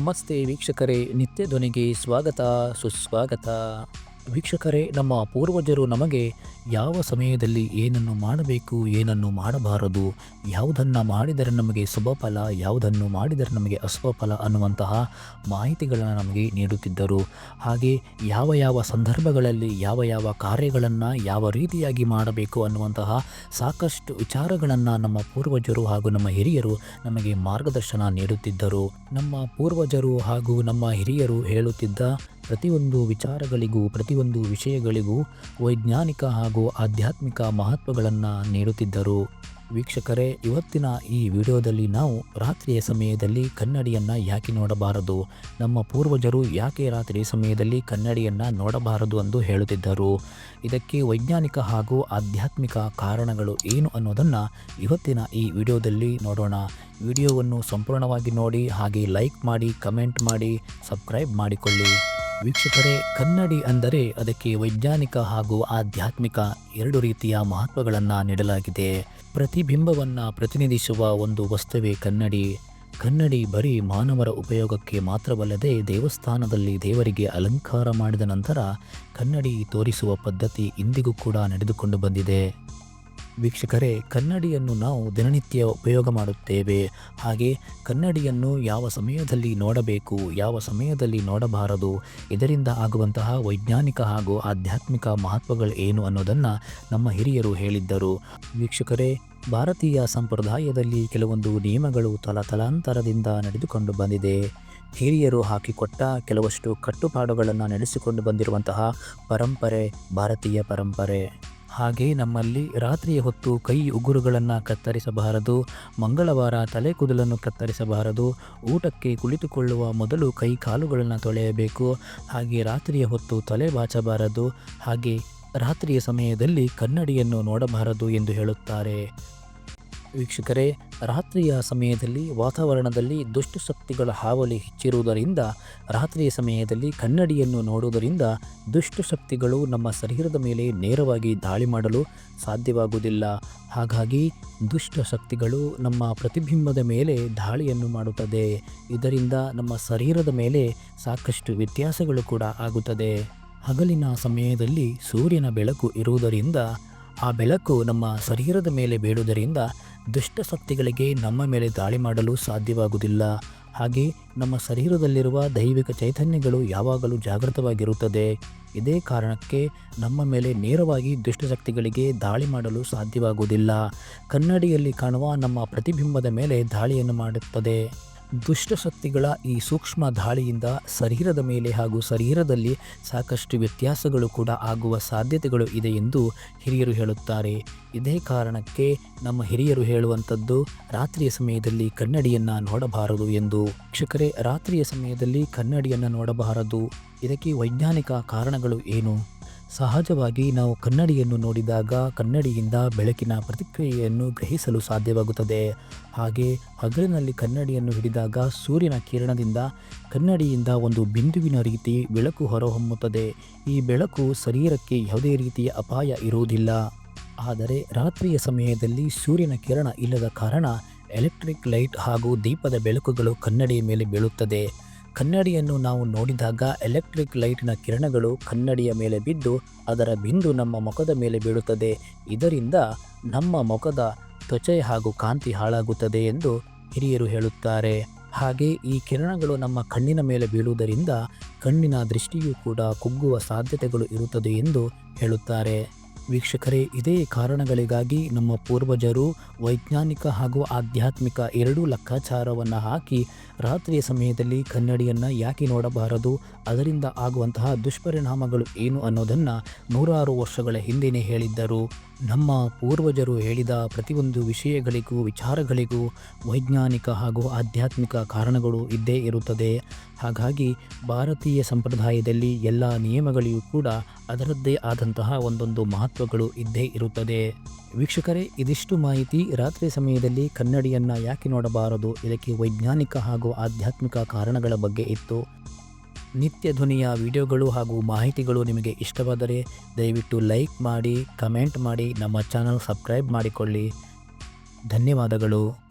ನಮಸ್ತೆ ವೀಕ್ಷಕರೇ ನಿತ್ಯ ಧ್ವನಿಗೆ ಸ್ವಾಗತ ಸುಸ್ವಾಗತ. ವೀಕ್ಷಕರೇ, ನಮ್ಮ ಪೂರ್ವಜರು ನಮಗೆ ಯಾವ ಸಮಯದಲ್ಲಿ ಏನನ್ನು ಮಾಡಬೇಕು, ಏನನ್ನು ಮಾಡಬಾರದು, ಯಾವುದನ್ನು ಮಾಡಿದರೆ ನಮಗೆ ಶುಭ ಫಲ ಯಾವುದನ್ನು ಮಾಡಿದರೆ ನಮಗೆ ಅಶುಭ ಫಲ ಅನ್ನುವಂತಹ ಮಾಹಿತಿಗಳನ್ನು ನಮಗೆ ನೀಡುತ್ತಿದ್ದರು. ಹಾಗೆ ಯಾವ ಯಾವ ಸಂದರ್ಭಗಳಲ್ಲಿ ಯಾವ ಯಾವ ಕಾರ್ಯಗಳನ್ನು ಯಾವ ರೀತಿಯಾಗಿ ಮಾಡಬೇಕು ಅನ್ನುವಂತಹ ಸಾಕಷ್ಟು ವಿಚಾರಗಳನ್ನು ನಮ್ಮ ಪೂರ್ವಜರು ಹಾಗೂ ನಮ್ಮ ಹಿರಿಯರು ನಮಗೆ ಮಾರ್ಗದರ್ಶನ ನೀಡುತ್ತಿದ್ದರು. ನಮ್ಮ ಪೂರ್ವಜರು ಹಾಗೂ ನಮ್ಮ ಹಿರಿಯರು ಹೇಳುತ್ತಿದ್ದ ಪ್ರತಿಯೊಂದು ವಿಚಾರಗಳಿಗೂ, ಪ್ರತಿಯೊಂದು ವಿಷಯಗಳಿಗೂ ವೈಜ್ಞಾನಿಕ ಹಾಗೂ ಆಧ್ಯಾತ್ಮಿಕ ಮಹತ್ವಗಳನ್ನು ನೀಡುತ್ತಿದ್ದರು. ವೀಕ್ಷಕರೇ, ಇವತ್ತಿನ ಈ ವಿಡಿಯೋದಲ್ಲಿ ನಾವು ರಾತ್ರಿಯ ಸಮಯದಲ್ಲಿ ಕನ್ನಡಿಯನ್ನು ಯಾಕೆ ನೋಡಬಾರದು? ನಮ್ಮ ಪೂರ್ವಜರು ಯಾಕೆ ರಾತ್ರಿ ಸಮಯದಲ್ಲಿ ಕನ್ನಡಿಯನ್ನು ನೋಡಬಾರದು ಎಂದು ಹೇಳುತ್ತಿದ್ದರು? ಇದಕ್ಕೆ ವೈಜ್ಞಾನಿಕ ಹಾಗೂ ಆಧ್ಯಾತ್ಮಿಕ ಕಾರಣಗಳು ಏನು ಅನ್ನೋದನ್ನು ಇವತ್ತಿನ ಈ ವಿಡಿಯೋದಲ್ಲಿ ನೋಡೋಣ. ವಿಡಿಯೋವನ್ನು ಸಂಪೂರ್ಣವಾಗಿ ನೋಡಿ, ಹಾಗೆ ಲೈಕ್ ಮಾಡಿ, ಕಮೆಂಟ್ ಮಾಡಿ, ಸಬ್ಸ್ಕ್ರೈಬ್ ಮಾಡಿಕೊಳ್ಳಿ. ವೀಕ್ಷಕರೇ, ಕನ್ನಡಿ ಅಂದರೆ ಅದಕ್ಕೆ ವೈಜ್ಞಾನಿಕ ಹಾಗೂ ಆಧ್ಯಾತ್ಮಿಕ ಎರಡು ರೀತಿಯ ಮಹತ್ವಗಳನ್ನು ನೀಡಲಾಗಿದೆ. ಪ್ರತಿಬಿಂಬವನ್ನು ಪ್ರತಿನಿಧಿಸುವ ಒಂದು ವಸ್ತುವೇ ಕನ್ನಡಿ. ಕನ್ನಡಿ ಬರೀ ಮಾನವರ ಉಪಯೋಗಕ್ಕೆ ಮಾತ್ರವಲ್ಲದೆ ದೇವಸ್ಥಾನದಲ್ಲಿ ದೇವರಿಗೆ ಅಲಂಕಾರ ಮಾಡಿದ ನಂತರ ಕನ್ನಡಿ ತೋರಿಸುವ ಪದ್ಧತಿ ಇಂದಿಗೂ ಕೂಡ ನಡೆದುಕೊಂಡು ಬಂದಿದೆ. ವೀಕ್ಷಕರೇ, ಕನ್ನಡಿಯನ್ನು ನಾವು ದಿನನಿತ್ಯ ಉಪಯೋಗ ಮಾಡುತ್ತೇವೆ. ಹಾಗೆ ಕನ್ನಡಿಯನ್ನು ಯಾವ ಸಮಯದಲ್ಲಿ ನೋಡಬೇಕು, ಯಾವ ಸಮಯದಲ್ಲಿ ನೋಡಬಾರದು, ಇದರಿಂದ ಆಗುವಂತಹ ವೈಜ್ಞಾನಿಕ ಹಾಗೂ ಆಧ್ಯಾತ್ಮಿಕ ಮಹತ್ವಗಳು ಏನು ಅನ್ನೋದನ್ನು ನಮ್ಮ ಹಿರಿಯರು ಹೇಳಿದ್ದರು. ವೀಕ್ಷಕರೇ, ಭಾರತೀಯ ಸಂಪ್ರದಾಯದಲ್ಲಿ ಕೆಲವೊಂದು ನಿಯಮಗಳು ತಲತಲಾಂತರದಿಂದ ನಡೆದುಕೊಂಡು ಬಂದಿದೆ. ಹಿರಿಯರು ಹಾಕಿಕೊಟ್ಟ ಕೆಲವಷ್ಟು ಕಟ್ಟುಪಾಡುಗಳನ್ನು ನಡೆಸಿಕೊಂಡು ಬಂದಿರುವಂತಹ ಪರಂಪರೆ, ಭಾರತೀಯ ಪರಂಪರೆ. ಹಾಗೆ ನಮ್ಮಲ್ಲಿ ರಾತ್ರಿಯ ಹೊತ್ತು ಕೈ ಉಗುರುಗಳನ್ನು ಕತ್ತರಿಸಬಾರದು, ಮಂಗಳವಾರ ತಲೆ ಕೂದಲನ್ನು ಕತ್ತರಿಸಬಾರದು, ಊಟಕ್ಕೆ ಕುಳಿತುಕೊಳ್ಳುವ ಮೊದಲು ಕೈ ಕಾಲುಗಳನ್ನು ತೊಳೆಯಬೇಕು, ಹಾಗೆ ರಾತ್ರಿಯ ಹೊತ್ತು ತಲೆ ಬಾಚಬಾರದು, ಹಾಗೆ ರಾತ್ರಿಯ ಸಮಯದಲ್ಲಿ ಕನ್ನಡಿಯನ್ನು ನೋಡಬಾರದು ಎಂದು ಹೇಳುತ್ತಾರೆ. ವೀಕ್ಷಕರೇ, ರಾತ್ರಿಯ ಸಮಯದಲ್ಲಿ ವಾತಾವರಣದಲ್ಲಿ ದುಷ್ಟಶಕ್ತಿಗಳ ಹಾವಳಿ ಹೆಚ್ಚಿರುವುದರಿಂದ, ರಾತ್ರಿಯ ಸಮಯದಲ್ಲಿ ಕನ್ನಡಿಯನ್ನು ನೋಡುವುದರಿಂದ ದುಷ್ಟಶಕ್ತಿಗಳು ನಮ್ಮ ಶರೀರದ ಮೇಲೆ ನೇರವಾಗಿ ದಾಳಿ ಮಾಡಲು ಸಾಧ್ಯವಾಗುವುದಿಲ್ಲ. ಹಾಗಾಗಿ ದುಷ್ಟ ಶಕ್ತಿಗಳು ನಮ್ಮ ಪ್ರತಿಬಿಂಬದ ಮೇಲೆ ದಾಳಿಯನ್ನು ಮಾಡುತ್ತದೆ. ಇದರಿಂದ ನಮ್ಮ ಶರೀರದ ಮೇಲೆ ಸಾಕಷ್ಟು ವ್ಯತ್ಯಾಸಗಳು ಕೂಡ ಆಗುತ್ತದೆ. ಹಗಲಿನ ಸಮಯದಲ್ಲಿ ಸೂರ್ಯನ ಬೆಳಕು ಇರುವುದರಿಂದ, ಆ ಬೆಳಕು ನಮ್ಮ ಶರೀರದ ಮೇಲೆ ಬೀಳುವುದರಿಂದ ದುಷ್ಟಶಕ್ತಿಗಳಿಗೆ ನಮ್ಮ ಮೇಲೆ ದಾಳಿ ಮಾಡಲು ಸಾಧ್ಯವಾಗುವುದಿಲ್ಲ. ಹಾಗೆ ನಮ್ಮ ಶರೀರದಲ್ಲಿರುವ ದೈವಿಕ ಚೈತನ್ಯಗಳು ಯಾವಾಗಲೂ ಜಾಗೃತವಾಗಿರುತ್ತದೆ. ಇದೇ ಕಾರಣಕ್ಕೆ ನಮ್ಮ ಮೇಲೆ ನೇರವಾಗಿ ದುಷ್ಟಶಕ್ತಿಗಳಿಗೆ ದಾಳಿ ಮಾಡಲು ಸಾಧ್ಯವಾಗುವುದಿಲ್ಲ. ಕನ್ನಡಿಯಲ್ಲಿ ಕಾಣುವ ನಮ್ಮ ಪ್ರತಿಬಿಂಬದ ಮೇಲೆ ದಾಳಿಯನ್ನು ಮಾಡುತ್ತದೆ. ದುಷ್ಟಶಕ್ತಿಗಳ ಈ ಸೂಕ್ಷ್ಮ ದಾಳಿಯಿಂದ ಶರೀರದ ಮೇಲೆ ಹಾಗೂ ಶರೀರದಲ್ಲಿ ಸಾಕಷ್ಟು ವ್ಯತ್ಯಾಸಗಳು ಕೂಡ ಆಗುವ ಸಾಧ್ಯತೆಗಳು ಇದೆ ಎಂದು ಹಿರಿಯರು ಹೇಳುತ್ತಾರೆ. ಇದೇ ಕಾರಣಕ್ಕೆ ನಮ್ಮ ಹಿರಿಯರು ಹೇಳುವಂಥದ್ದು, ರಾತ್ರಿಯ ಸಮಯದಲ್ಲಿ ಕನ್ನಡಿಯನ್ನು ನೋಡಬಾರದು ಎಂದು. ಶಿಕ್ಷಕರೇ, ರಾತ್ರಿಯ ಸಮಯದಲ್ಲಿ ಕನ್ನಡಿಯನ್ನು ನೋಡಬಾರದು. ಇದಕ್ಕೆ ವೈಜ್ಞಾನಿಕ ಕಾರಣಗಳು ಏನು? ಸಹಜವಾಗಿ ನಾವು ಕನ್ನಡಿಯನ್ನು ನೋಡಿದಾಗ ಕನ್ನಡಿಯಿಂದ ಬೆಳಕಿನ ಪ್ರತಿಕ್ರಿಯೆಯನ್ನು ಗ್ರಹಿಸಲು ಸಾಧ್ಯವಾಗುತ್ತದೆ. ಹಾಗೆ ಹಗಲಿನಲ್ಲಿ ಕನ್ನಡಿಯನ್ನು ಹಿಡಿದಾಗ ಸೂರ್ಯನ ಕಿರಣದಿಂದ ಕನ್ನಡಿಯಿಂದ ಒಂದು ಬಿಂದುವಿನ ರೀತಿ ಬೆಳಕು ಹೊರಹೊಮ್ಮುತ್ತದೆ. ಈ ಬೆಳಕು ಶರೀರಕ್ಕೆ ಯಾವುದೇ ರೀತಿಯ ಅಪಾಯ ಇರುವುದಿಲ್ಲ. ಆದರೆ ರಾತ್ರಿಯ ಸಮಯದಲ್ಲಿ ಸೂರ್ಯನ ಕಿರಣ ಇಲ್ಲದ ಕಾರಣ ಎಲೆಕ್ಟ್ರಿಕ್ ಲೈಟ್ ಹಾಗೂ ದೀಪದ ಬೆಳಕುಗಳು ಕನ್ನಡಿಯ ಮೇಲೆ ಬೀಳುತ್ತದೆ. ಕನ್ನಡಿಯನ್ನು ನಾವು ನೋಡಿದಾಗ ಎಲೆಕ್ಟ್ರಿಕ್ ಲೈಟ್ನ ಕಿರಣಗಳು ಕನ್ನಡಿಯ ಮೇಲೆ ಬಿದ್ದು ಅದರ ಬಿಂದು ನಮ್ಮ ಮುಖದ ಮೇಲೆ ಬೀಳುತ್ತದೆ. ಇದರಿಂದ ನಮ್ಮ ಮುಖದ ತ್ವಚೆ ಹಾಗೂ ಕಾಂತಿ ಹಾಳಾಗುತ್ತದೆ ಎಂದು ಹಿರಿಯರು ಹೇಳುತ್ತಾರೆ. ಹಾಗೆ ಈ ಕಿರಣಗಳು ನಮ್ಮ ಕಣ್ಣಿನ ಮೇಲೆ ಬೀಳುವುದರಿಂದ ಕಣ್ಣಿನ ದೃಷ್ಟಿಯೂ ಕೂಡ ಕುಗ್ಗುವ ಸಾಧ್ಯತೆಗಳು ಇರುತ್ತದೆ ಎಂದು ಹೇಳುತ್ತಾರೆ. ವೀಕ್ಷಕರೇ, ಇದೇ ಕಾರಣಗಳಿಗಾಗಿ ನಮ್ಮ ಪೂರ್ವಜರು ವೈಜ್ಞಾನಿಕ ಹಾಗೂ ಆಧ್ಯಾತ್ಮಿಕ ಎರಡೂ ಲೆಕ್ಕಾಚಾರವನ್ನು ಹಾಕಿ ರಾತ್ರಿಯ ಸಮಯದಲ್ಲಿ ಕನ್ನಡಿಯನ್ನು ಯಾಕೆ ನೋಡಬಾರದು, ಅದರಿಂದ ಆಗುವಂತಹ ದುಷ್ಪರಿಣಾಮಗಳು ಏನು ಅನ್ನೋದನ್ನು ನೂರಾರು ವರ್ಷಗಳ ಹಿಂದೆಯೇ ಹೇಳಿದ್ದರು. ನಮ್ಮ ಪೂರ್ವಜರು ಹೇಳಿದ ಪ್ರತಿಯೊಂದು ವಿಷಯಗಳಿಗೂ, ವಿಚಾರಗಳಿಗೂ ವೈಜ್ಞಾನಿಕ ಹಾಗೂ ಆಧ್ಯಾತ್ಮಿಕ ಕಾರಣಗಳು ಇದ್ದೇ ಇರುತ್ತದೆ. ಹಾಗಾಗಿ ಭಾರತೀಯ ಸಂಪ್ರದಾಯದಲ್ಲಿ ಎಲ್ಲ ನಿಯಮಗಳಿಗೂ ಕೂಡ ಅದರದ್ದೇ ಆದಂತಹ ಒಂದೊಂದು ಮಹತ್ವಗಳು ಇದ್ದೇ ಇರುತ್ತದೆ. ವೀಕ್ಷಕರೇ, ಇದಿಷ್ಟು ಮಾಹಿತಿ ರಾತ್ರಿ ಸಮಯದಲ್ಲಿ ಕನ್ನಡಿಯನ್ನು ಯಾಕೆ ನೋಡಬಾರದು? ಇದಕ್ಕೆ ವೈಜ್ಞಾನಿಕ ಹಾಗೂ ಆಧ್ಯಾತ್ಮಿಕ ಕಾರಣಗಳ ಬಗ್ಗೆ ಇತ್ತು. ನಿತ್ಯ ಧ್ವನಿಯ ವಿಡಿಯೋಗಳು ಹಾಗೂ ಮಾಹಿತಿಗಳು ನಿಮಗೆ ಇಷ್ಟವಾದರೆ ದಯವಿಟ್ಟು ಲೈಕ್ ಮಾಡಿ, ಕಮೆಂಟ್ ಮಾಡಿ, ನಮ್ಮ ಚಾನಲ್ ಸಬ್ಸ್ಕ್ರೈಬ್ ಮಾಡಿಕೊಳ್ಳಿ. ಧನ್ಯವಾದಗಳು.